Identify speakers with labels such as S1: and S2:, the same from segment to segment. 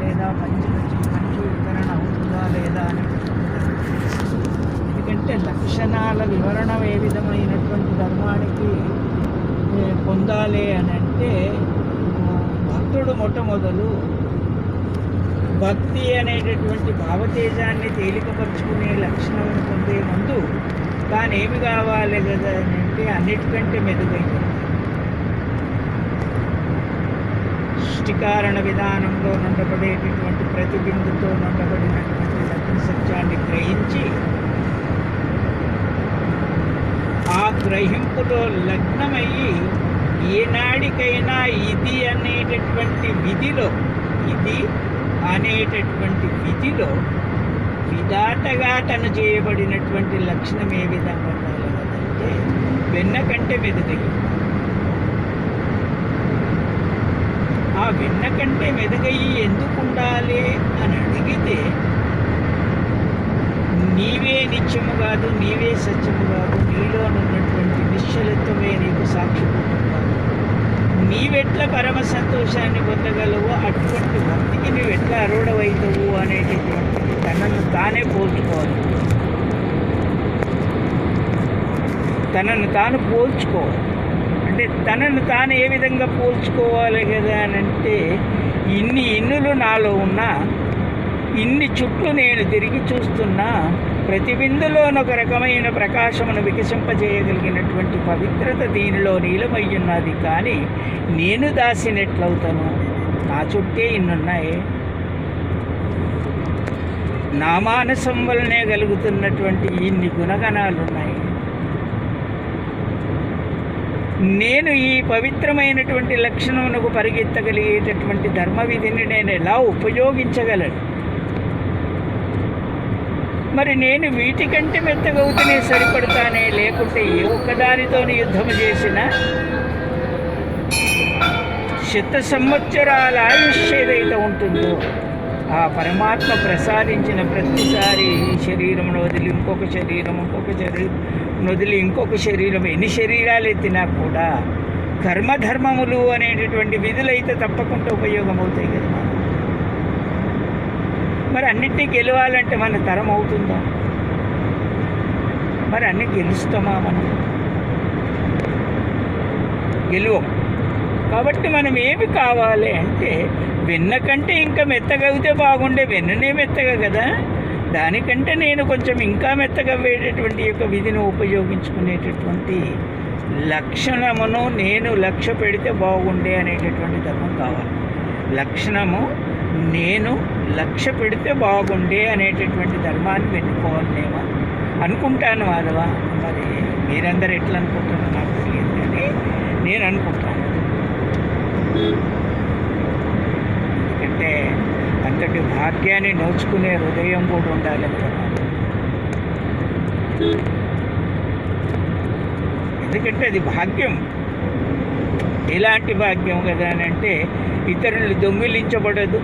S1: లేదా మంచి మంచి మంచి వివరణ అవుతుందా లేదా అని ఎందుకంటే లక్షణాల వివరణ ఏ విధమైనటువంటి ధర్మానికి పొందాలి అని అంటే భక్తుడు మొట్టమొదలు భక్తి అనేటటువంటి భావతేజాన్ని తేలికపరుచుకునే లక్షణం పొందే ముందు తానేమి కావాలి కదా అని అంటే అన్నిటికంటే మెరుగైన సృష్టికారణ విధానంలో నుండబడేటటువంటి ప్రతిబిందుతో నుండబడినటువంటి లగ్న సత్యాన్ని గ్రహించి ఆ గ్రహింపులో లగ్నమయ్యి ఏనాడికైనా ఇది అనేటటువంటి విధిలో ఇది అనేటటువంటి విధిలో విధాటగాటన చేయబడినటువంటి లక్షణం ఏ విధంగా ఉండాలి అంటే వెన్న కంటే ఆ వెన్న కంటే మెదుగయి ఎందుకు ఉండాలి అని అడిగితే నీవే నిత్యము కాదు నీవే సత్యము కాదు నీలోనున్నటువంటి నిశ్చలత్వమే నీకు సాక్షిభూతం కాదు. నీవెట్ల పరమ సంతోషాన్ని పొందగలవు అటువంటి భక్తికి నువ్వు ఎట్లా అరుడవైతవు అనేటటువంటి తనను తానే పోల్చుకోవాలి. తనను తాను పోల్చుకోవాలి. అంటే తనను తాను ఏ విధంగా పోల్చుకోవాలి కదా అని అంటే ఇన్ని ఇన్నులు నాలో ఉన్నా ఇన్ని చుట్టూ నేను తిరిగి చూస్తున్నా ప్రతి బిందులోనొక రకమైన ప్రకాశమును వికసింపజేయగలిగినటువంటి పవిత్రత దీనిలో నీలమయ్యున్నది. కానీ నేను దాసినట్లవుతాను. నా చుట్టే ఇన్నున్నాయి. నా మానసం వలనే కలుగుతున్నటువంటి ఇన్ని గుణగణాలు ఉన్నాయి నేను ఈ పవిత్రమైనటువంటి లక్షణమునకు పరిగెత్తగలిగేటటువంటి ధర్మ విధిని నేను ఎలా ఉపయోగించగలను? మరి నేను వీటికంటే మెత్తగవుతూనే సరిపడతానే? లేకుంటే ఏ ఒక్కదానితోని యుద్ధం చేసినా? శత సంవత్సరాల ఆయుష్ ఏదైతే ఉంటుందో? ఆ పరమాత్మ ప్రసాదించిన ప్రతిసారి ఈ శరీరమును వదిలి ఇంకొక శరీరం ఇంకొక శరీరం వదిలి ఇంకొక శరీరం. ఎన్ని శరీరాలు ఎత్తినా కూడా కర్మధర్మములు అనేటటువంటి విధులైతే తప్పకుండా ఉపయోగం అవుతాయి కదా మరి అన్నిటినీ గెలవాలంటే మన తరం అవుతుందా? మరి అన్ని గెలుస్తామా మనం? గెలువం. కాబట్టి మనం ఏమి కావాలి అంటే వెన్న కంటే ఇంకా మెత్తగా బాగుండే వెన్ననే మెత్తగా కదా? దానికంటే నేను కొంచెం ఇంకా మెత్తగా వేయటటువంటి యొక్క విధిని ఉపయోగించుకునేటటువంటి లక్షణమును నేను లక్ష్య పెడితే బాగుండే అనేటటువంటి ధర్మం కావాలి. లక్షణము నేను లక్ష్య పెడితే బాగుండే అనేటటువంటి ధర్మాన్ని వెతుక్కోవాలి అనుకుంటాను మాధవ మరి మీరందరూ ఎట్లా అనుకుంటున్నారు నాకు తెలియదు కానీ నేను అనుకుంటాను. ఎందుకంటే అంతటి భాగ్యాన్ని నోచుకునే హృదయం కూడా ఉండాలి కదా ఎందుకంటే అది భాగ్యం. ఎలాంటి భాగ్యం కదా అని అంటే ఇతరులు దొంగిలించబడదు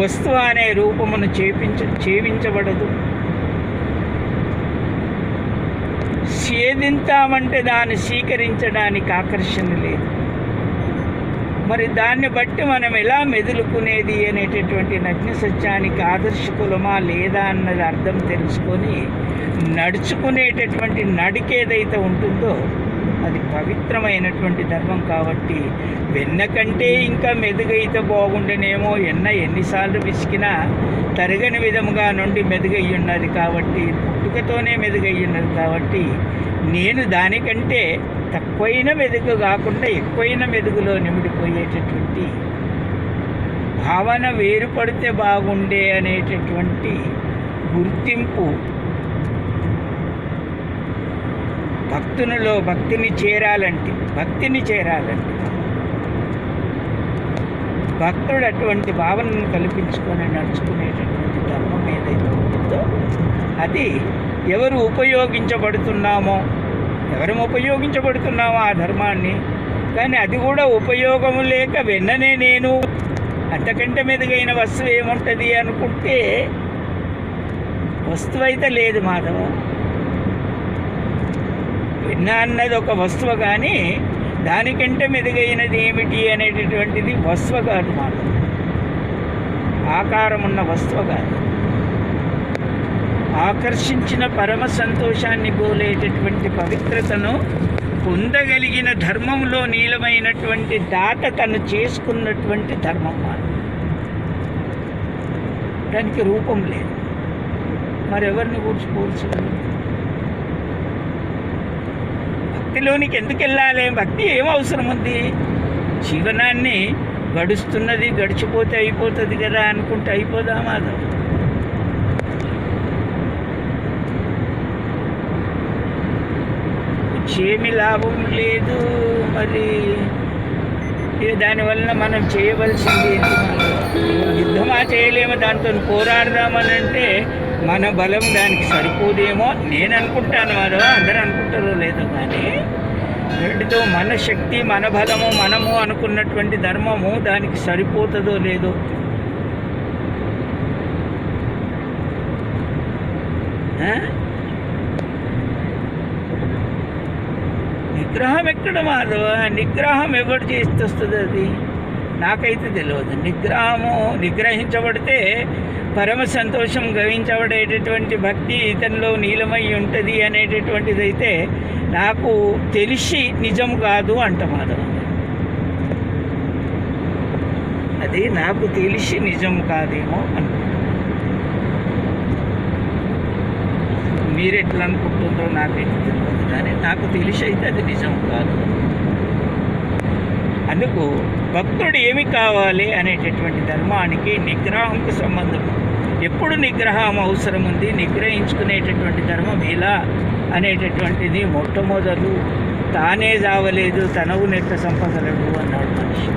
S1: వస్తువు అనే రూపమును చేపించ చేవించబడదు. సేదింతామంటే దాన్ని స్వీకరించడానికి ఆకర్షణ లేదు. మరి దాన్ని బట్టి మనం ఎలా మెదులుకునేది అనేటటువంటి నగ్న సత్యానికి ఆదర్శకులమా లేదా అన్నది అర్థం తెలుసుకొని నడుచుకునేటటువంటి నడికేదైతే ఉంటుందో అది పవిత్రమైనటువంటి ధర్మం కాబట్టి వెన్న కంటే ఇంకా మెదుగైతే బాగుండేనేమో ఎన్న ఎన్నిసార్లు విసికినా తరగని విధముగా నుండి మెదుగయ్యున్నది ఉన్నది కాబట్టి పుట్టుకతోనే మెదుగయ్యున్నది కాబట్టి నేను దానికంటే తక్కువైన మెదుగు కాకుండా ఎక్కువైన మెదుగులో నిమిడిపోయేటటువంటి భావన వేరుపడితే బాగుండే అనేటటువంటి గుర్తింపు భక్తునిలో భక్తిని చేరాలంటే భక్తిని చేరాలంటే భక్తుడు అటువంటి భావనను కల్పించుకొని నడుచుకునేటటువంటి ధర్మం ఏదైతే ఉంటుందో అది ఎవరు ఉపయోగించబడుతున్నామో ఎవరు ఉపయోగించబడుతున్నామో ఆ ధర్మాన్ని కానీ అది కూడా ఉపయోగం లేక వెన్ననే నేను. అంతకంటే మెదుగైన వస్తువు ఏముంటుంది అనుకుంటే వస్తువు అయితే లేదు మాధవ. వెన్న అన్నది ఒక వస్తువు కానీ దానికంటే మెరుగైనది ఏమిటి అనేటటువంటిది వస్వ కాదు మాట ఆకారం ఉన్న వస్తువ కాదు. ఆకర్షించిన పరమ సంతోషాన్ని పోలేటటువంటి పవిత్రతను పొందగలిగిన ధర్మంలో నీలమైనటువంటి దాత తను చేసుకున్నటువంటి ధర్మం మాట దానికి రూపం లేదు. మరెవరిని కూర్చు భక్తిలోనికి ఎందుకు వెళ్ళాలి భక్తి ఏం అవసరం ఉంది? జీవనాన్ని గడుస్తున్నది గడిచిపోతే అయిపోతుంది కదా అనుకుంటే అయిపోదా మాధవ్? వచ్చేమి లాభం లేదు మరి. ఇక దానివల్ల మనం చేయవలసింది? యుద్ధమా చేయలేము దాంతో పోరాడదామని అంటే మన బలం దానికి సరిపోదేమో నేను అనుకుంటాను వారు అందరూ అనుకుంటారో లేదో కానీ వీటితో మన శక్తి మన బలము మనము అనుకున్నటువంటి ధర్మము దానికి సరిపోతుందో లేదో. నిగ్రహం ఎక్కడ మాధవ నిగ్రహం ఎవరు చేస్తే అది? నాకైతే తెలియదు నిగ్రహము నిగ్రహించబడితే పరమ సంతోషం గవించబడేటటువంటి భక్తి ఇతనిలో నీలమై ఉంటుంది అనేటటువంటిది అయితే నాకు తెలిసి నిజం కాదు అంట మాధవ. అది నాకు తెలిసి నిజం కాదేమో అనుకుంటున్నాను. మీరు ఎట్లా అనుకుంటుందో నాకైతే తెలియదు కానీ నాకు తెలిసి అయితే అది నిజం కాదు. అందుకు భక్తుడు ఏమి కావాలి అనేటటువంటి ధర్మానికి నిగ్రహంకు సంబంధం. ఎప్పుడు నిగ్రహం అవసరం ఉంది నిగ్రహించుకునేటటువంటి ధర్మం ఎలా అనేటటువంటిది మొట్టమొదలు తానే జావలేదు తనవు నెట్ట సంపదలడు అన్నాడు మనిషి.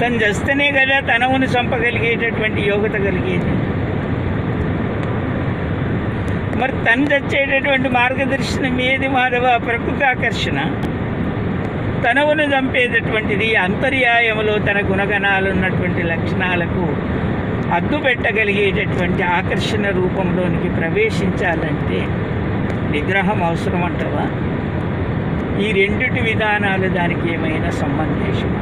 S1: తను చేస్తేనే కదా తనవును చంపగలిగేటటువంటి యోగ్యత కలిగేది. మరి తను తెచ్చేటటువంటి మార్గదర్శనం ఏది మాధవ? ప్రకృతి ఆకర్షణ తనవును చంపేటటువంటిది అంతర్యాయములో తన గుణగణాలు ఉన్నటువంటి లక్షణాలకు అద్దు పెట్టగలిగేటటువంటి ఆకర్షణ రూపంలోనికి ప్రవేశించాలంటే నిగ్రహం అవసరం అంటవా? ఈ రెండిటి విధానాలు దానికి ఏమైనా సంబంధేషం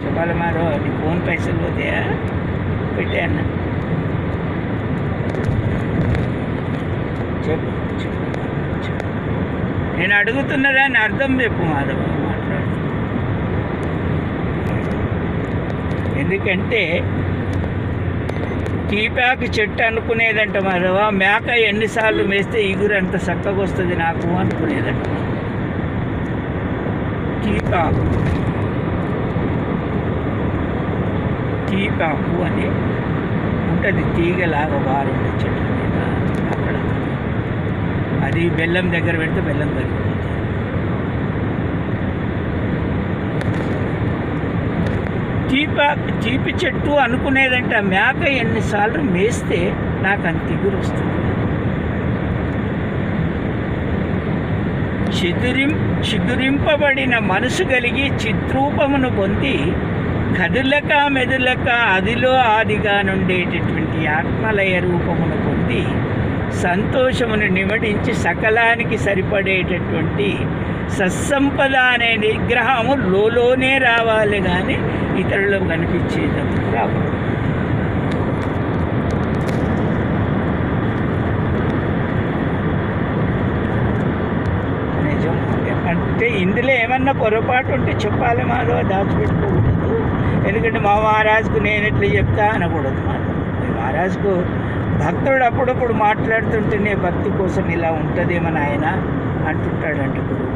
S1: చెప్పాలి మారో నీ ఫోన్ పైసలు పోతాయా? పెట్టాను చెప్పు చెప్పు చెప్పు. నేను అడుగుతున్నదాన్ని అర్థం చెప్పు మాధవ. ఎందుకంటే టీపాకు చెట్టు అనుకునేదంట మాధవ. మేక ఎన్నిసార్లు మేస్తే ఇగురు అంత చక్కగా వస్తుంది నాకు అనుకునేదంట. టీపాకు టీపాకు అని ఉంటుంది తీగలాగా బారుండే చెట్టు మీద అక్కడ. అది బెల్లం దగ్గర పెడితే బెల్లం దొరికిపోతుంది చీప చీపి చెట్టు అనుకునేదంటే మేక ఎన్నిసార్లు మేస్తే నాకు అంత ఎగురు వస్తుంది. చిదిరిం చిగురింపబడిన మనసు కలిగి చిత్రూపమును పొంది కదులక మెదులక అదిలో ఆదిగా నుండేటటువంటి ఆత్మలయ రూపమును పొంది సంతోషమును నిమడించి సకలానికి సరిపడేటటువంటి సత్సంపద అనే నిగ్రహము లోలోనే రావాలి కానీ ఇతరులకు కనిపించేటప్పుడు రాకూడదు నిజం. అంటే ఇందులో ఏమన్నా పొరపాటు ఉంటే చెప్పాలి మాధవ దాచిపెట్టుకోకూడదు. ఎందుకంటే మా మహారాజుకు నేను ఎట్లా చెప్తా అనకూడదు మాధవ. మహారాజుకు భక్తుడు అప్పుడప్పుడు మాట్లాడుతుంటేనే భక్తి కోసం ఇలా ఉంటుందేమని ఆయన అంటుంటాడంట గురువు.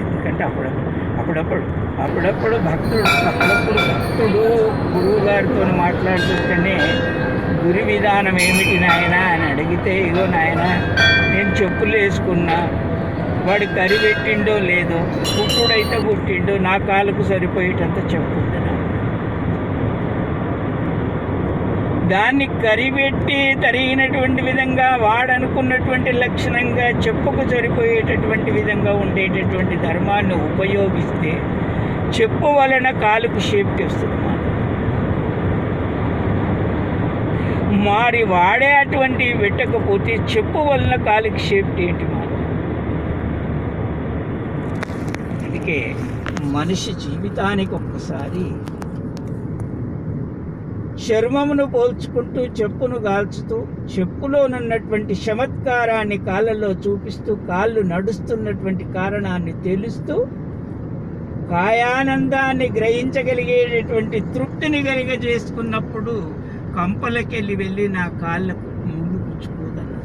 S1: ఎందుకంటే అప్పుడు అప్పుడప్పుడు అప్పుడప్పుడు భక్తుడు అప్పుడప్పుడు భక్తుడు గురువు గారితో మాట్లాడుతుంటేనే గురి విధానం ఏమిటి నాయన అని అడిగితే ఇగో నాయన నేను చెప్పులు వేసుకున్నా వాడు కరి పెట్టిండో లేదో కుట్టుడైతే కుట్టిండో నా కాలకు సరిపోయేటంత చెప్పుకుంటున్నా. దాన్ని కరిపెట్టి తరిగినటువంటి విధంగా వాడనుకున్నటువంటి లక్షణంగా చెప్పుకు సరిపోయేటటువంటి విధంగా ఉండేటటువంటి ధర్మాన్ని ఉపయోగిస్తే చెప్పు వలన కాలుకు షేప్కి వస్తుంది మరి వాడే అటువంటివి పెట్టకపోతే చెప్పు వలన కాలుకి సేఫ్టీ ఏంటి మరి అందుకే మనిషి జీవితానికి ఒక్కసారి చర్మమును పోల్చుకుంటూ చెప్పును కాల్చుతూ చెప్పులోనున్నటువంటి చమత్కారాన్ని కాళ్ళలో చూపిస్తూ కాళ్ళు నడుస్తున్నటువంటి కారణాన్ని తెలుస్తూ కాయానందాన్ని గ్రహించగలిగేటటువంటి తృప్తిని కలిగజేసుకున్నప్పుడు కంపలకెళ్ళి వెళ్ళి నా కాళ్ళకు ముళ్ళు పుచ్చుకోదన్నారు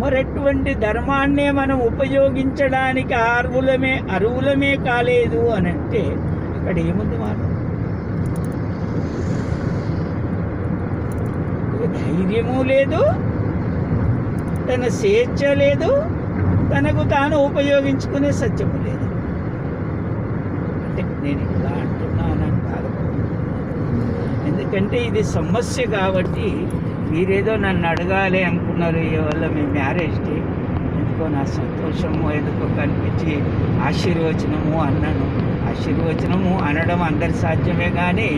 S1: మరటువంటి ధర్మాన్నే మనం ఉపయోగించడానికి అర్హులమే అరువులమే కాలేదు అని అంటే అక్కడ ఏముంది మాట ధైర్యము లేదు తన స్వేచ్ఛ లేదు తనకు తాను ఉపయోగించుకునే సత్యము లేదు. అంటే నేను ఇలా అంటున్నానని కాదు. ఎందుకంటే ఇది సమస్య కాబట్టి మీరేదో నన్ను అడగాలి అనుకున్నారు ఇవల్ల మీ మ్యారేజ్కి ఎందుకో నా సంతోషము ఎందుకో కనిపించి ఆశీర్వచనము అన్నాను. ఆశీర్వచనము అనడం అందరి సాధ్యమే కానీ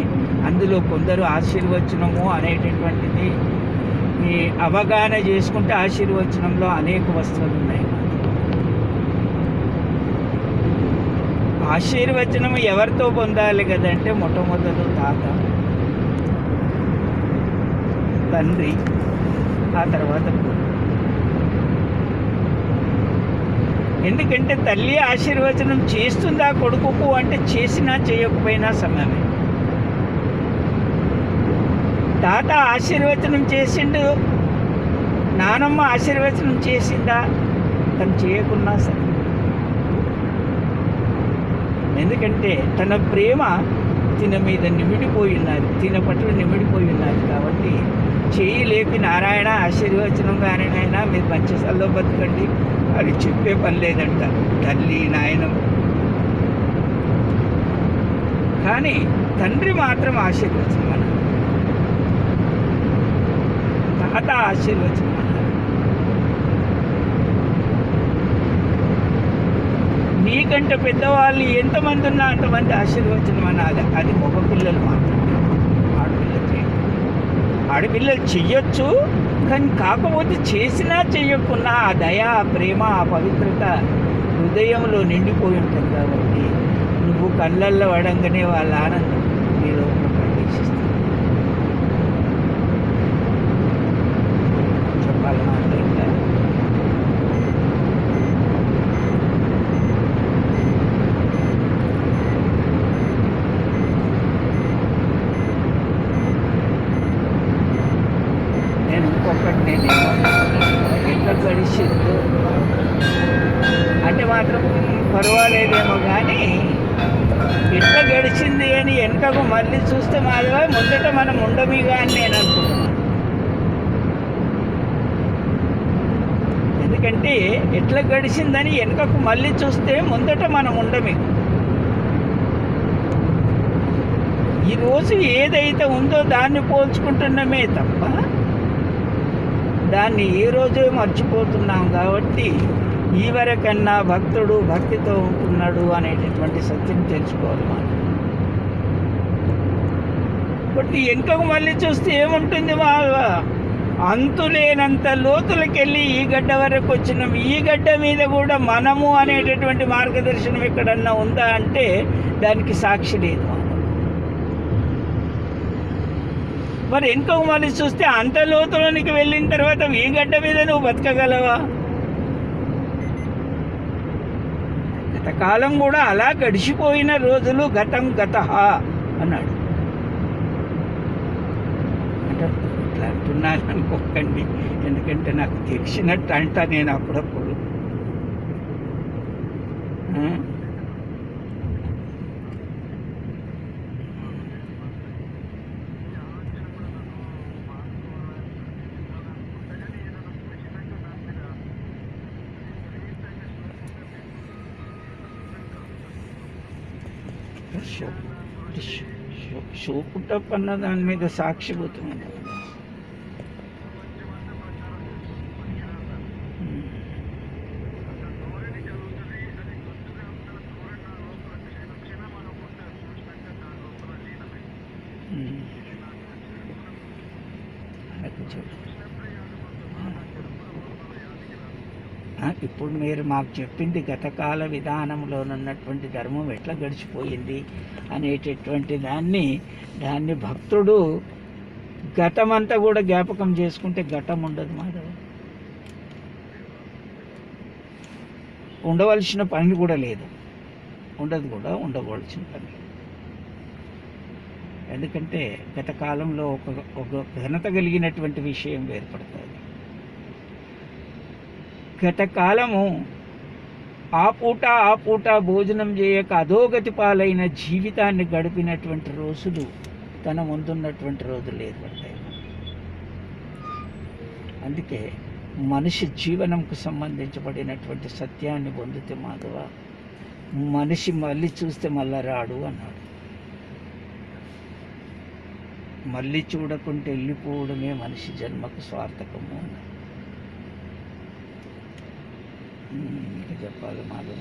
S1: అందులో కొందరు ఆశీర్వచనము అనేటటువంటిది ఈ అవగాహన చేసుకుంటే ఆశీర్వచనంలో అనేక వస్తువులు ఉన్నాయి. ఆశీర్వచనం ఎవరితో పొందాలి కదంటే మొట్టమొదటి తాత. తండ్రి ఆ తర్వాత ఎందుకంటే తల్లి ఆశీర్వచనం చేస్తుందా కొడుకుకు అంటే చేసినా చేయకపోయినా సమయమే. తాత ఆశీర్వచనం చేసిండు నానమ్మ ఆశీర్వచనం చేసిందా తను చేయకున్నా సరే. ఎందుకంటే తన ప్రేమ తిన మీద నిమిడిపోయి ఉన్నది తిన పట్ల నిమిడిపోయి ఉన్నది కాబట్టి చేయి లేపి నారాయణ ఆశీర్వచనం కానీ నాయన మీరు మంచిసల్లో బతకండి. అది చెప్పే పని లేదంట. తల్లి నాయన. కానీ తండ్రి మాత్రం ఆశీర్వచనం అన్నారు. తాత ఆశీర్వచనం అన్నారు. నీకంటే పెద్దవాళ్ళు ఎంతమంది ఉన్నా అంతమంది ఆశీర్వచనం అనాలి. అది మగ పిల్లలు మాత్రం ఆడపిల్లలు చెయ్యొచ్చు కానీ కాకపోతే చేసినా చెయ్యకున్నా ఆ దయ ప్రేమ ఆ పవిత్రత హృదయంలో నిండిపోయి ఉంటుంది కాబట్టి నువ్వు కళ్ళల్లో పడంగానే వాళ్ళ ఆనందం నీ లోపల ప్రవేశిస్తుంది చెప్పాలి మాట ఇంకా నేను ఇంకొకటి నేను ఎట్లా గడిచిందో అంటే మాత్రం పర్వాలేదేమో కానీ ఎట్లా గడిచింది అని వెనకకు మళ్ళీ చూస్తే మాధవ ముందట మనం ఉండమిగా అని నేను అనుకుంటున్నాను ఎందుకంటే ఎట్లా గడిచిందని వెనకకు మళ్ళీ చూస్తే ముందట మనం ఉండమి ఈరోజు ఏదైతే ఉందో దాన్ని పోల్చుకుంటున్నామే తప్ప దాన్ని ఏ రోజే మర్చిపోతున్నాం కాబట్టి ఈవరకన్నా భక్తుడు భక్తితో ఉంటున్నాడు అనేటటువంటి సత్యం తెలుసుకోవాలి మనం. బట్ వెనుకకు మళ్ళీ చూస్తే ఏముంటుంది మా అంతులేనంత లోతులకెళ్ళి ఈ గడ్డ వరకు వచ్చినాం. ఈ గడ్డ మీద కూడా మనము అనేటటువంటి మార్గదర్శనం ఎక్కడన్నా ఉందా అంటే దానికి సాక్షి లేదు మరి ఇంకొక మళ్ళీ చూస్తే అంత లోతులోనికి వెళ్ళిన తర్వాత ఈ గడ్డ మీద నువ్వు బతకగలవా? గతకాలం కూడా అలా గడిచిపోయిన రోజులు గతం గత అన్నాడు. అంటే ఇట్లా అంటున్నాను అనుకోకండి ఎందుకంటే నాకు తెలిసినట్టు అంట నేను అప్పుడప్పుడు. ఆ? Show show- show- show put up అన్న దాని మీద సాక్షిభూతం ఉంది కదా. ఉమ్. అనకు చూడు ఆ, ఇప్పుడు మీరు మాకు చెప్పింది గతకాల విధానంలోనున్నటువంటి ధర్మం ఎట్లా గడిచిపోయింది అనేటటువంటి దాన్ని దాన్ని భక్తుడు గతమంతా కూడా జ్ఞాపకం చేసుకుంటే ఘటం ఉండదు మాధవ. ఉండవలసిన పని కూడా లేదు. ఉండదు కూడా ఉండవలసిన పని. ఎందుకంటే గత కాలంలో ఒక ఒక ఘనత కలిగినటువంటి విషయం ఏర్పడుతుంది. గత కాలము ఆ పూట ఆ పూట భోజనం చేయక అధోగతి పాలైన జీవితాన్ని గడిపినటువంటి రోజులు తన ముందున్నటువంటి రోజులు ఏర్పడతాయి. అందుకే మనిషి జీవనంకు సంబంధించబడినటువంటి సత్యాన్ని పొందితే మాధవ మనిషి మళ్ళీ చూస్తే మళ్ళా రాడు అన్నాడు. మళ్ళీ చూడకుంటే వెళ్ళిపోవడమే మనిషి జన్మకు స్వార్థకము అన్నాడు. ఉమ్, ఇంకా చెప్పాలి మాధవ